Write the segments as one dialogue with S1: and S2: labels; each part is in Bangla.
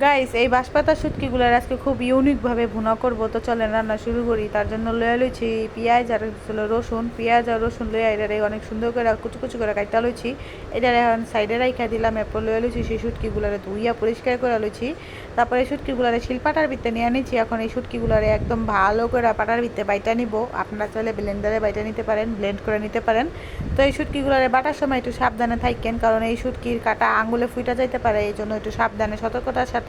S1: গাইস এই বাঁশপাতা শুটকিগুলোর আজকে খুব ইউনিকভাবে ভুনা করব। তো চলেন রান্না শুরু করি। তার জন্য লয়ে লইছি পেঁয়াজ আর ছিল রসুন। পেঁয়াজ আর রসুন লয়ে এটারে অনেক সুন্দর করে কুচু কুচু করে কাটা লইছি। এটারে এখন সাইডে রাইখা দিলাম, এরপর লয়ে লইছি সেই শুটকিগুলারে ধুইয়া পরিষ্কার করে লইছি। তারপরে শুটকিগুলারে শিলপাটার ভিতরে নিয়ে নিচ্ছি এখন এই শুটকিগুলারে একদম ভালো করে পাটার ভিতরে বাইটা নিব। আপনারা চাইলে ব্লেন্ডারে বাইটা নিতে পারেন ব্লেন্ড করে নিতে পারেন। তো এই শুটকিগুলারে বাটার সময় একটু সাবধানে থাকেন, কারণ এই শুটকির কাটা আঙুলে ফুইটা যাইতে পারে, এই জন্য একটু সাবধানে সতর্কতার সাথে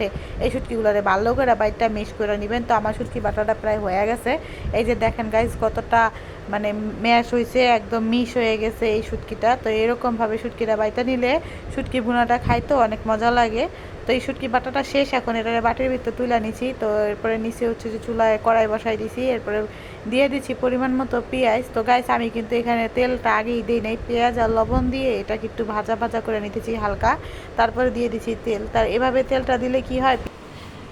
S1: এই শুটকিগুলোরে ভালো করে বাইটটা মিক্স করে নেবেন। তো আমার শুটকি বাটাটা প্রায় হয়ে গেছে। এই যে দেখেন গাইজ কতটা মানে ম্যাশ হয়েছে একদম মিস হয়ে গেছে এই শুটকিটা তো এরকমভাবে শুটকিটা বাইটা নিলে শুটকি ভুনাটা খাইতেও অনেক মজা লাগে। তো এই শুটকি বাটাটা শেষ, এখন এটা বাটির ভিতরে তুলে নিছি। তো এরপরে নিচে হচ্ছে যে চুলায় কড়াই বসাই দিছি, এরপরে দিয়ে দিচ্ছি পরিমাণ মতো পেঁয়াজ। তো গাইস আমি কিন্তু এখানে তেলটা আগেই দিই নাই, পেঁয়াজ আর লবণ দিয়ে এটাকে একটু ভাজা ভাজা করে নিতেছি হালকা। তারপরে দিয়ে দিচ্ছি তেল। তার এভাবে তেলটা দিলে কি হয়?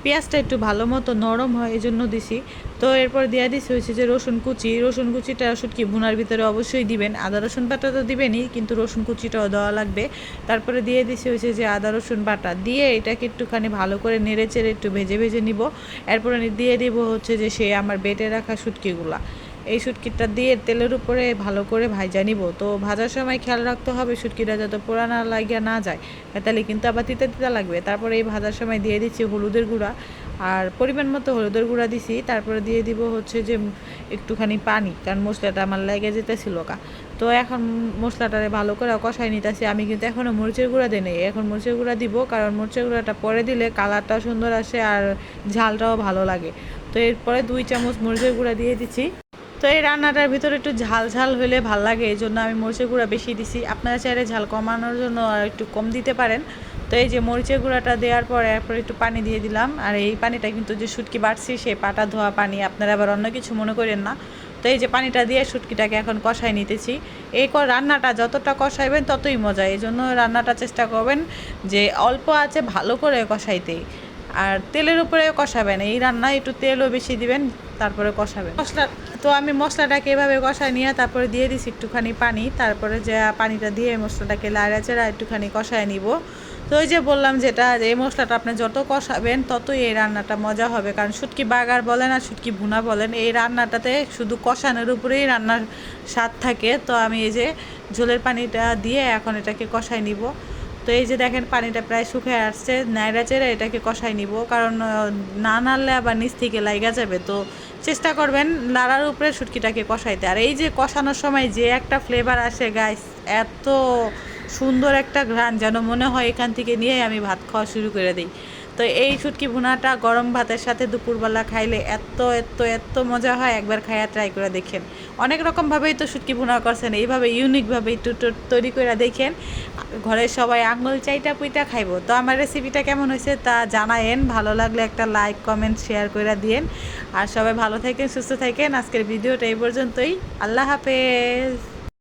S1: পেঁয়াজটা একটু ভালো মতো নরম হয় এই জন্য দিছি। তো এরপর দেওয়া দিছি হয়েছে যে রসুন কুচি। রসুন কুচিটা শুটকি ভুনার ভিতরে অবশ্যই দিবেন। আদা রসুন বাটা তো দিবেনই, কিন্তু রসুন কুচিটাও দেওয়া লাগবে। তারপরে দিয়ে দিছি হয়েছে যে আদা রসুন বাটা। দিয়ে এটাকে একটুখানি ভালো করে নেড়ে চেড়ে একটু ভেজে ভেজে নিব। এরপরে দিয়ে দিব হচ্ছে যে সে আমার বেটে রাখা শুটকিগুলা। এই শুটকিটা দিয়ে তেলের উপরে ভালো করে ভাজা নিব। তো ভাজার সময় খেয়াল রাখতে হবে শুটকিটা যাতে পোড়ানা লাগিয়া না যায়। তাহলে কিন্তু আবার তিতা তিতা লাগবে। তারপরে এই ভাজার সময় দিয়ে দিচ্ছি হলুদের গুঁড়া। আর পরিমাণ মতো হলুদের গুঁড়া দিছি। তারপরে দিয়ে দিব হচ্ছে যে একটুখানি পানি। কারণ মশলাটা আমার লেগে যেতেছিল কা তো এখন মশলাটারে ভালো করে কষাই নিতেছি। আমি কিন্তু এখনও মরিচের গুঁড়া দিই এখন মরিচের গুঁড়া দিব কারণ মরিচের গুঁড়াটা পরে দিলে কালারটাও সুন্দর আসে আর ঝালটাও ভালো লাগে। তো এরপরে দুই চামচ মরিচের গুঁড়া দিয়ে দিচ্ছি। তো এই রান্নাটার ভিতরে একটু ঝাল ঝাল হলে ভালো লাগে, এই জন্য আমি মরিচের গুঁড়া বেশি দিছি। আপনারা চাইলে ঝাল কমানোর জন্য একটু কম দিতে পারেন। তো এই যে মরিচের গুঁড়াটা দেওয়ার পরে এরপর একটু পানি দিয়ে দিলাম। আর এই পানিটা কিন্তু যে শুটকি বাড়ছি সেই পাটা ধোয়া পানি, আপনারা আবার অন্য কিছু মনে করেন না। তো এই যে পানিটা দিয়ে শুটকিটাকে এখন কষাই নিতেছি। এই রান্নাটা যতটা কষাইবেন ততই মজা, এই জন্য রান্নাটা চেষ্টা করবেন যে অল্প আছে ভালো করে কষাইতেই আর তেলের উপরে কষাবেন, এই রান্নায় একটু তেলও বেশি দিবেন। তারপরে কষাবেন। মশলা তো আমি মশলাটাকে এভাবে কষাই নিয়ে তারপরে দিয়ে দিছি একটুখানি পানি। তারপরে যে পানিটা দিয়ে মশলাটাকে লাড়া চেড়া একটুখানি কষায় নিব। তো ওই যে বললাম যেটা এই মশলাটা আপনি যত কষাবেন ততই এই রান্নাটা মজা হবে। কারণ শুটকি বাগার বলেন আর শুটকি ভুনা বলেন, এই রান্নাটাতে শুধু কষানোর উপরেই রান্নার স্বাদ থাকে। তো আমি এই যে ঝোলের পানিটা দিয়ে এখন এটাকে কষাই নিব। তো এই যে দেখেন পানিটা প্রায় শুকিয়ে আসছে নাইরা চেরা এটাকে কষাই নিব, কারণ না নাড়লে আবার নিচ থেকে লাইগা যাবে। তো চেষ্টা করবেন লাড়ার উপরে শুটকিটাকে কষাইতে। আর এই যে কষানোর সময় যে একটা ফ্লেভার আসে গাইস এত সুন্দর একটা ঘ্রাণ যেন মনে হয় এখান থেকে নিয়ে আমি ভাত খাওয়া শুরু করে দিই। তো এই শুটকি ভুনাটা গরম ভাতের সাথে দুপুরবেলা খাইলে এত এত এত মজা হয়, একবার খাইয়া ট্রাই করে দেখেন। অনেক রকমভাবেই তো শুটকি ভুনা করছেন, এইভাবে ইউনিকভাবে একটু তৈরি করে দেখেন। ঘরের সবাই আঙুল চাইটা পুইটা খাইবো। তো আমার রেসিপিটা কেমন হয়েছে তা জানায়েন, ভালো লাগলে একটা লাইক কমেন্ট শেয়ার করে দিয়েন। আর সবাই ভালো থাকেন, সুস্থ থাকেন। আজকের ভিডিওটা এই পর্যন্তই। আল্লাহ হাফেজ।